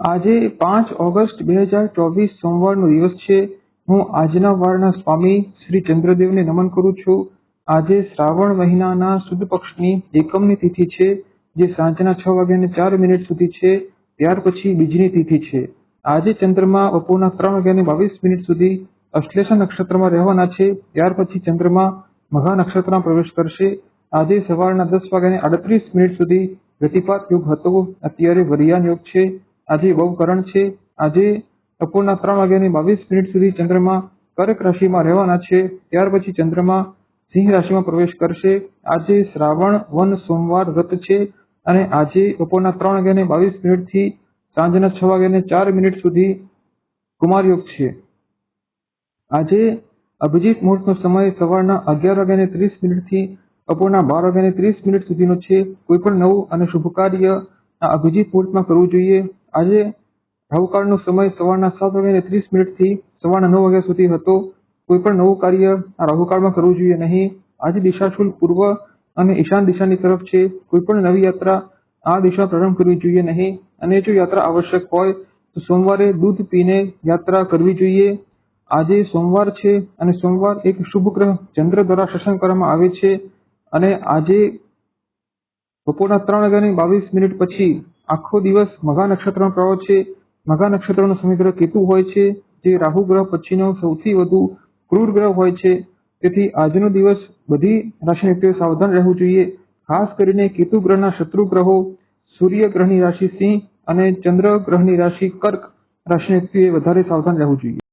આજે પાંચ ઓગસ્ટ બે હજાર ચોવીસ સોમવારનો દિવસ છે. હું આજના વારના સ્વામી શ્રી ચંદ્રદેવને નમન કરું છું. આજે શ્રાવણ મહિનાના સુદ પક્ષની એકમની તિથિ છે, જે સાંજના છ વાગ્યાને ચાર મિનિટ સુધી છે. ત્યાર પછી બીજની તિથિ છે. આજે ચંદ્રમા બપોરના ત્રણ વાગ્યાને બાવીસ મિનિટ સુધી અશ્લેષા નક્ષત્રમાં રહેવાના છે. ત્યાર પછી ચંદ્રમા મઘા નક્ષત્રમાં પ્રવેશ કરશે. આજે સવારના દસ વાગ્યાને આડત્રીસ મિનિટ સુધી ગતિપાત યોગ હતો. અત્યારે વરિયાન યોગ છે. આજે બહુકરણ છે. આજે બપોરના ત્રણ વાગ્યાને બાવીસ મિનિટ સુધી ચંદ્રમા કર્ક રાશિમાં રહેવાના છે. ત્યાર પછી ચંદ્રમા સિંહ રાશિમાં પ્રવેશ કરશે. આજે શ્રાવણ, વન, સોમવાર વ્રત છે અને આજે બપોરના ત્રણ વાગ્યાને બાવીસ મિનિટથી સાંજના છ વાગ્યાને ચાર મિનિટ સુધી કુમાર યોગ છે. આજે અભિજીત મુહૂર્તનો સમય સવારના અગિયાર વાગ્યાને ત્રીસ મિનિટથી બપોરના બાર વાગ્યાને ત્રીસ મિનિટ સુધીનો છે. કોઈ પણ નવું અને શુભ કાર્ય અભિજીત મુહૂર્તમાં કરવું જોઈએ. આજે રાહુકાળનો સમય સવારના સાત વાગ્યાને ત્રીસ મિનિટથી સવારના નવ વાગ્યા સુધી હતો. કોઈ પણ નવું કાર્ય આ રાહુકાળમાં કરવું જોઈએ નહીં. આજે દિશાશુલ પૂર્વ અને ઈશાન દિશાની તરફ છે. કોઈ પણ નવી યાત્રા આ દિશા પ્રારંભ કરવી જોઈએ નહીં. અને જો યાત્રા આવશ્યક હોય, તો સોમવારે દૂધ પીને યાત્રા કરવી જોઈએ. આજે સોમવાર છે અને સોમવાર એક શુભ ગ્રહ ચંદ્ર દ્વારા શાસન કરવામાં આવે છે. અને આજે બપોરના ત્રણ વાગ્યાની બાવીસ મિનિટ પછી આખો દિવસ મઘા નક્ષત્રનો પ્રવાહ છે. મઘા નક્ષત્રનો સમીગ્રહ કેતુ હોય છે, જે રાહુ ગ્રહ પછીનો સૌથી વધુ ક્રૂર ગ્રહ હોય છે. તેથી આજનો દિવસ બધી રાશિ વ્યક્તિઓએ સાવધાન રહેવું જોઈએ. ખાસ કરીને કેતુ ગ્રહના શત્રુ ગ્રહો, સૂર્ય ગ્રહની રાશિ સિંહ અને ચંદ્ર ગ્રહની રાશિ કર્ક રાશિ વ્યક્તિએ વધારે સાવધાન રહેવું જોઈએ.